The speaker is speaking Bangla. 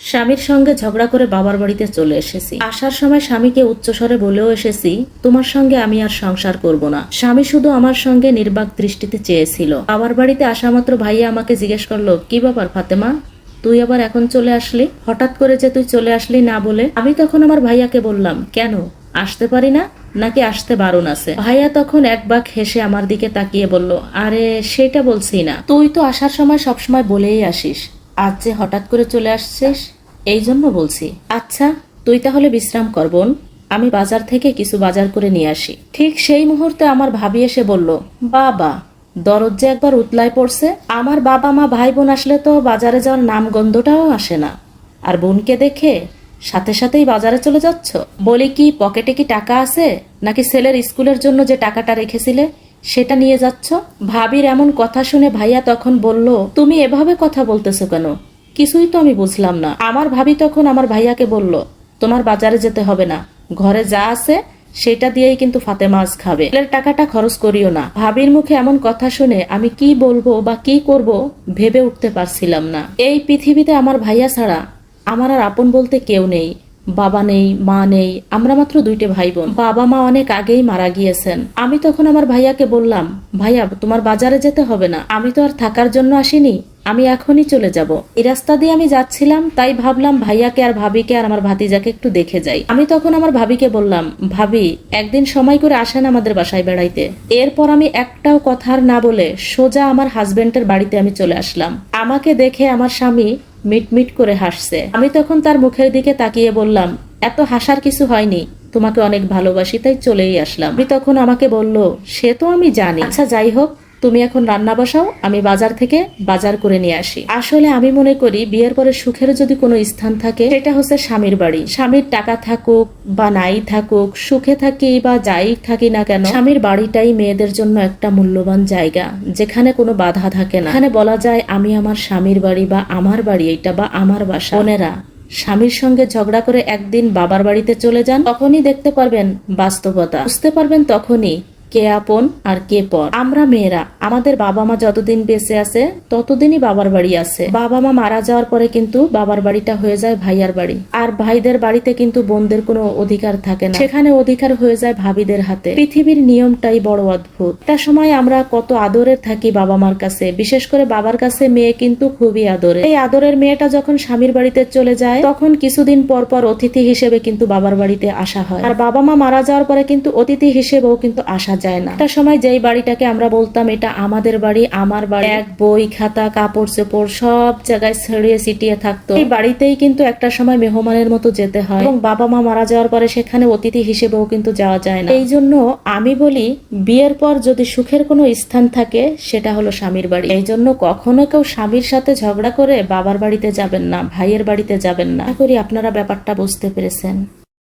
স্বামীর সঙ্গে ঝগড়া করে বাবার বাড়িতে চলে এসেছি। আসার সময় স্বামীকে উচ্চস্বরে বলেও এসেছি, তোমার সঙ্গে আমি আর সংসার করব না। স্বামী শুধু আমার সঙ্গে নির্বাক দৃষ্টিতে চেয়েছিল। বাবার বাড়িতে আসা মাত্র ভাইয়া আমাকে জিজ্ঞেস করল, কি ব্যাপার ফাতেমা? তুই আবার এখন চলে আসলি? হঠাৎ করে যে তুই চলে আসলি না বলে আমি তখন আমার ভাইয়াকে বললাম, কেন? আসতে পারি না? নাকি আসতে বারণ আছে? ভাইয়া তখন এক বাক হেসে আমার দিকে তাকিয়ে বলল, আরে, সেটা বলছি না। তুই তো আসার সময় সবসময় বলেই আসিস। আজ যে হঠাৎ করে চলে আসছিস, এই জন্য বলছি। আচ্ছা তুই তাহলে বিশ্রাম কর বোন। আমি বাজার থেকে কিছু বাজার করে নিয়ে আসি। ঠিক সেই মুহূর্তে আমার ভাবি এসে বলল, বাবা, দরদ যে একবার উতলায় পড়ছে, আমার বাবা মা ভাই বোন আসলে তো বাজারে যাওয়ার নাম গন্ধটাও আসে না। আর বোনকে দেখে সাথে সাথেই বাজারে চলে যাচ্ছ? বলি কি, পকেটে কি টাকা আছে? নাকি ছেলের স্কুলের জন্য যে টাকাটা রেখেছিলে সেটা নিয়ে যাচ্ছ? ভাবির এমন কথা শুনে ভাইয়া তখন বলল, তুমি এভাবে কথা বলতেছো কেন? কিছুই তো আমি বুঝলাম না। আমার ভাবি তখন আমার ভাইয়াকে বলল, তোমার বাজারে যেতে হবে না। ঘরে যা আছে, সেটা দিয়েই কিন্তু ফাতে মাছ খাবে। ছেলের টাকাটা খরচ করিও না। ভাবির মুখে এমন কথা শুনে আমি কি বলব বা কি করব ভেবে উঠতে পারছিলাম না। এই পৃথিবীতে আমার ভাইয়া ছাড়া আমার আর আপন বলতে কেউ নেই। বাবা নেই, মা নেই, আমরা মাত্র দুইটা ভাই বোন বাবা মা অনেক আগেই মারা গিয়েছেন। আমি তখন আমার ভাইয়াকে বললাম, ভাইয়া, তোমার বাজারে যেতে হবে না। আমি তো আর থাকার জন্য আসিনি। আমি এখনই চলে যাব। এই রাস্তা দিয়ে আমি যাচ্ছিলাম, তাই ভাবলাম ভাইয়াকে আর ভাবিকে আর আমার ভাতিজাকে একটু দেখে যাই। আমি তখন আমার ভাবিকে বললাম, ভাবি, একদিন সময় করে আসেন আমাদের বাসায় বেড়াইতে। এরপর আমি একটাও কথা আর না বলে সোজা আমার হাজবেন্ডের বাড়িতে আমি চলে আসলাম। আমাকে দেখে আমার স্বামী মিটমিট করে হাসছে। আমি তখন তার মুখের দিকে তাকিয়ে বললাম, এত হাসার কিছু হয়নি, তোমাকে অনেক ভালোবাসি, তাই চলেই আসলাম। আমি তখন আমাকে বলল, সে তো আমি জানি। আচ্ছা যাই হোক তুমি এখন রান্না বসাও, আমি বাজার থেকে বাজার করে নিয়ে আসি। আসলে আমি মনে করি, বিয়ের পরে সুখের যদি কোনো স্থান থাকে, সেটা হচ্ছে স্বামীর বাড়ি। স্বামীর টাকা থাকুক বা নাই থাকুক, সুখে থাকি বা যাই থাকি না কেন, স্বামীর বাড়িটাই মেয়েদের জন্য একটা মূল্যবান জায়গা, যেখানে কোনো বাধা থাকে না। এখানে বলা যায়, আমি আমার স্বামীর বাড়ি বা আমার বাড়ি এটা বা আমার বাসা। বোনেরা, স্বামীর সঙ্গে ঝগড়া করে একদিন বাবার বাড়িতে চলে যান, তখনই দেখতে পারবেন বাস্তবতা। বুঝতে পারবেন তখনই কে আপন আর কে পর। আমরা মেয়েরা, আমাদের বাবা মা যতদিন বেঁচে আছে, ততদিনই বাবার বাড়ি আছে। বাবা মা মারা যাওয়ার পরে কিন্তু বাবার বাড়িটা হয়ে যায় ভাইয়ার বাড়ি। আর ভাইদের বাড়িতে কিন্তু বোনদের কোনো অধিকার থাকে না। সেখানে অধিকার হয়ে যায় ভাবিদের হাতে। পৃথিবীর নিয়মটাই বড় অদ্ভুত। একটা সময় আমরা কত আদরের থাকি বাবা মার কাছে। বিশেষ করে বাবার কাছে মেয়ে কিন্তু খুবই আদরে। এই আদরের মেয়েটা যখন স্বামীর বাড়িতে চলে যায়, তখন কিছুদিন পর পর অতিথি হিসেবে কিন্তু বাবার বাড়িতে আসা হয়। আর বাবা মা মারা যাওয়ার পরে কিন্তু অতিথি হিসেবেও কিন্তু আসা যায়। না। একটা সময় যেই বাড়িটাকে আমরা বলতাম, এটা আমাদের বাড়ি, আমার বাড়ি, এক বই, খাতা, কাপড় চোপড় সব জায়গায় ছড়িয়ে ছিটিয়ে থাকতো। এই বাড়িতেই কিন্তু একটা সময় মেহমানের মতো যেতে হয় এবং বাবা মা মারা যাওয়ার পরে সেখানে অতিথি হিসেবেও কিন্তু যাওয়া যায় না। এই জন্য আমি বলি, বিয়ের পর যদি সুখের কোনো স্থান থাকে, সেটা হলো স্বামীর বাড়ি। এই জন্য কখনো কেউ স্বামীর সাথে ঝগড়া করে বাবার বাড়িতে যাবেন না, ভাইয়ের বাড়িতে যাবেন না। করি আপনারা ব্যাপারটা বুঝতে পেরেছেন।